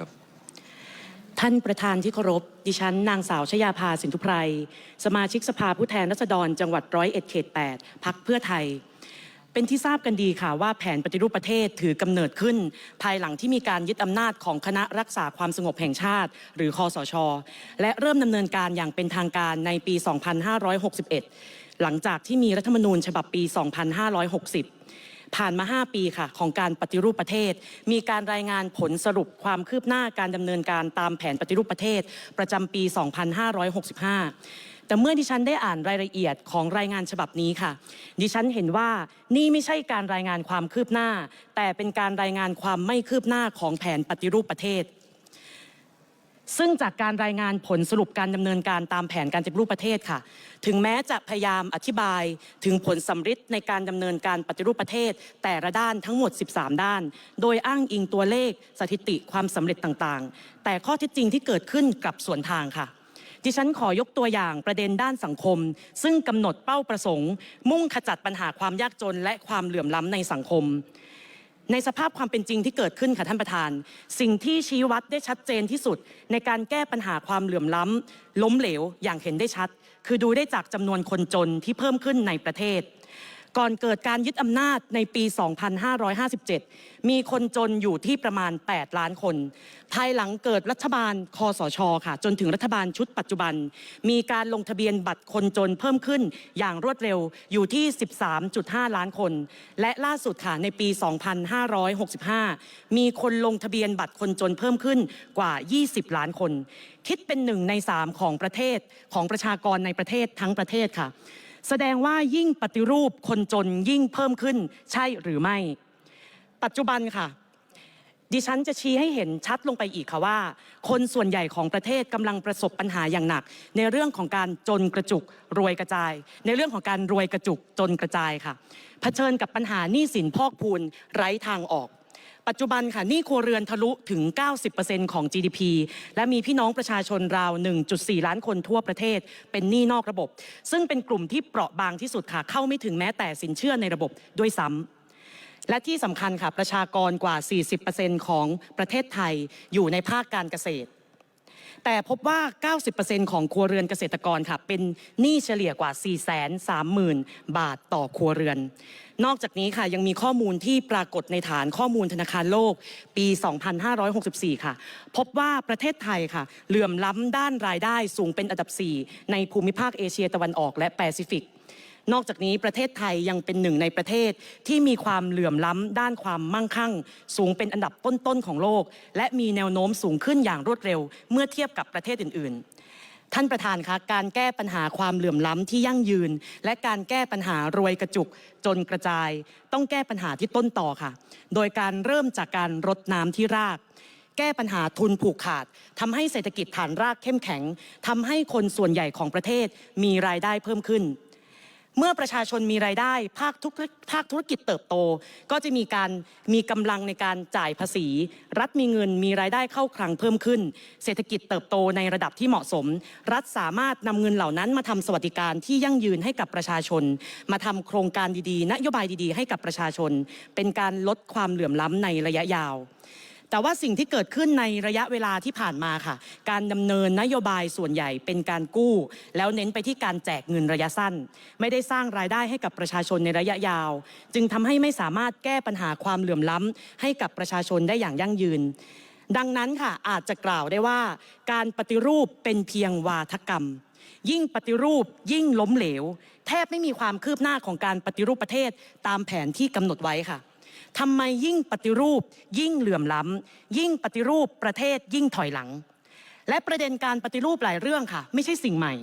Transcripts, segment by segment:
ครับท่านประธานที่เคารพดิฉันนางสาวชยาภาสินทุไพรสมาชิกสภาผู้แทนราษฎรจังหวัดร้อยเอ็ดเขต8พักเพื่อไทย เป็นที่ทราบกันดีค่ะว่าแผนปฏิรูปประเทศถือกำเนิดขึ้น ภายหลังที่มีการยึดอำนาจของคณะรักษาความสงบแห่งชาติ หรือคอสช และเริ่มดำเนินการอย่างเป็นทางการในปี 2561 หลังจากที่มีรัฐธรรมนูญฉบับปี 2560 ผ่านมา 5 ปีค่ะ ของการปฏิรูปประเทศ มีการรายงานผลสรุปความคืบหน้าการดำเนินการตามแผนปฏิรูปประเทศ ประจำปี 2565 แต่เมื่อดิฉันได้อ่านรายละเอียดของรายงานฉบับนี้ค่ะ ดิฉันเห็นว่านี่ไม่ใช่การรายงานความคืบหน้า แต่เป็นการรายงานความไม่คืบหน้าของแผนปฏิรูปประเทศ ซึ่งจากการรายงานผลสรุปการดำเนินการตามแผนการปฏิรูปประเทศค่ะ ถึงแม้จะพยายามอธิบายถึงผลสำฤทธิ์ในการดำเนินการปฏิรูปประเทศ แต่ละด้านทั้งหมด 13 ด้าน โดยอ้างอิงตัวเลขสถิติความสำเร็จต่างๆ แต่ข้อเท็จจริงที่เกิดขึ้นกลับสวนทางค่ะดิฉันขอยกตัวอย่างประเด็นด้านสังคม ซึ่งกำหนดเป้าประสงค์ มุ่งขจัดปัญหาความยากจนและความเหลื่อมล้ำในสังคม ในสภาพความเป็นจริงที่เกิดขึ้นค่ะท่านประธาน สิ่งที่ชี้วัดได้ชัดเจนที่สุด ในการแก้ปัญหาความเหลื่อมล้ำล้มเหลวอย่างเห็นได้ชัด คือดูได้จากจำนวนคนจนที่เพิ่มขึ้นในประเทศ ก่อนเกิดการยึดอำนาจในปี 2557 มีคนจนอยู่ที่ประมาณ 8 ล้านคน ภายหลังเกิดรัฐบาลคอสชค่ะ จนถึงรัฐบาลชุดปัจจุบัน มีการลงทะเบียนบัตรคนจนเพิ่มขึ้นอย่างรวดเร็วอยู่ที่ 13.5 ล้านคน และล่าสุดค่ะในปี 2565 มีคนลงทะเบียนบัตรคนจนเพิ่มขึ้นกว่า 20 ล้านคน คิดเป็นหนึ่งในสามของประเทศของประชากรในประเทศทั้งประเทศค่ะ แสดงว่ายิ่งปฏิรูปคนจนยิ่งเพิ่มขึ้นใช่หรือไม่ ปัจจุบันค่ะ ดิฉันจะชี้ให้เห็นชัดลงไปอีกค่ะว่า คนส่วนใหญ่ของประเทศกำลังประสบปัญหาอย่างหนัก ในเรื่องของการจนกระจุกรวยกระจาย ในเรื่องของการรวยกระจุกจนกระจายค่ะ เผชิญกับปัญหาหนี้สินพอกพูนไร้ทางออก ปัจจุบันค่ะหนี้ครัวเรือนทะลุถึง 90%ของ GDP และมีพี่น้องประชาชนราว 1.4 ล้านคนทั่วประเทศ เป็นหนี้นอกระบบ ซึ่งเป็นกลุ่มที่เปราะบางที่สุดค่ะเข้าไม่ถึงแม้แต่สินเชื่อในระบบด้วยซ้ำและที่สำคัญค่ะประชากรกว่า 40%ของประเทศไทยอยู่ในภาคการเกษตร แต่พบว่า 90%ของครัวเรือนเกษตรกรค่ะเป็นหนี้เฉลี่ยกว่า 430,000 บาทต่อครัวเรือน นอกจากนี้ค่ะยังมีข้อมูลที่ปรากฏในฐานข้อมูลธนาคารโลกปี 2564 ค่ะ พบว่าประเทศไทยค่ะ เหลื่อมล้ำด้านรายได้สูงเป็นอันดับ 4 ในภูมิภาคเอเชียตะวันออกและแปซิฟิก นอกจากนี้ประเทศไทยยังเป็นหนึ่งในประเทศที่มีความเหลื่อมล้ำด้านความมั่งคั่ง สูงเป็นอันดับต้นๆของโลก และมีแนวโน้มสูงขึ้นอย่างรวดเร็ว เมื่อเทียบกับประเทศอื่น ๆท่านประธานคะการแก้ปัญหาความเหลื่อมล้ำที่ยั่งยืน และการแก้ปัญหารวยกระจุกจนกระจาย ต้องแก้ปัญหาที่ต้นต่อค่ะ โดยการเริ่มจากการรดน้ำที่ราก แก้ปัญหาทุนผูกขาดทำให้เศรษฐกิจฐานรากเข้มแข็งทำให้คนส่วนใหญ่ของประเทศมีรายได้เพิ่มขึ้น เมื่อประชาชนมีรายได้ ภาคทุกภาคธุรกิจเติบโต ก็จะมีการมีกำลังในการจ่ายภาษี รัฐมีเงินมีรายได้เข้าคลังเพิ่มขึ้น เศรษฐกิจเติบโตในระดับที่เหมาะสม รัฐสามารถนำเงินเหล่านั้นมาทำสวัสดิการที่ยั่งยืนให้กับประชาชน มาทำโครงการดีๆ นโยบายดีๆ ให้กับประชาชน เป็นการลดความเหลื่อมล้ำในระยะยาว แต่ว่าสิ่งที่เกิดขึ้นในระยะเวลาที่ผ่านมาค่ะ การดำเนินนโยบายส่วนใหญ่เป็นการกู้ แล้วเน้นไปที่การแจกเงินระยะสั้น ไม่ได้สร้างรายได้ให้กับประชาชนในระยะยาว จึงทำให้ไม่สามารถแก้ปัญหาความเหลื่อมล้ำให้กับประชาชนได้อย่างยั่งยืน ดังนั้นค่ะอาจจะกล่าวได้ว่า การปฏิรูปเป็นเพียงวาทกรรมยิ่งปฏิรูปยิ่งล้มเหลว แทบไม่มีความคืบหน้าของการปฏิรูปประเทศตามแผนที่กำหนดไว้ค่ะ ทำไมยิ่งปฏิรูป ยิ่งเหลื่อมล้ำยิ่งปฏิรูปประเทศยิ่งถอยหลัง และประเด็นการปฏิรูปหลายเรื่องค่ะ ไม่ใช่สิ่งใหม่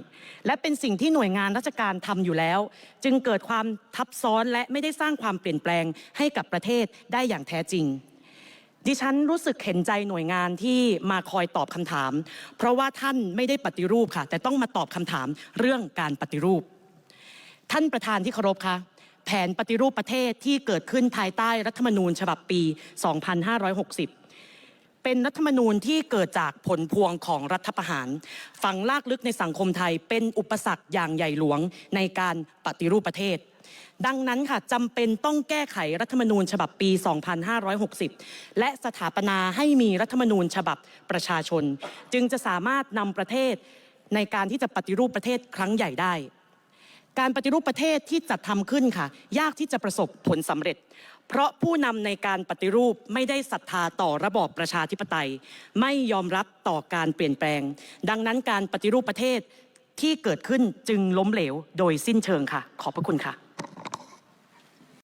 และเป็นสิ่งที่หน่วยงานราชการทำอยู่แล้ว จึงเกิดความทับซ้อนและไม่ได้สร้างความเปลี่ยนแปลงให้กับประเทศได้อย่างแท้จริงดิฉันรู้สึกเห็นใจหน่วยงานที่มาคอยตอบคำถาม เพราะว่าท่านไม่ได้ปฏิรูปค่ะ แต่ต้องมาตอบคำถามเรื่องการปฏิรูป ท่านประธานที่เคารพคะ แผนปฏิรูปประเทศที่เกิดขึ้นภายใต้รัฐธรรมนูญฉบับปี 2560 เป็นรัฐธรรมนูญที่เกิดจากผลพวงของรัฐประหาร ฝังลากลึกในสังคมไทยเป็นอุปสรรคอย่างใหญ่หลวงในการปฏิรูปประเทศดังนั้นค่ะจำเป็นต้องแก้ไขรัฐธรรมนูญฉบับปี 2560 และสถาปนาให้มีรัฐธรรมนูญฉบับประชาชน จึงจะสามารถนำประเทศในการที่จะปฏิรูปประเทศครั้งใหญ่ได้ การปฏิรูปประเทศที่จัดทำขึ้นค่ะ ยากที่จะประสบผลสำเร็จ เพราะผู้นำในการปฏิรูปไม่ได้ศรัทธาต่อระบอบประชาธิปไตย ไม่ยอมรับต่อการเปลี่ยนแปลง ดังนั้นการปฏิรูปประเทศที่เกิดขึ้นจึงล้มเหลวโดยสิ้นเชิงค่ะ ขอบพระคุณค่ะ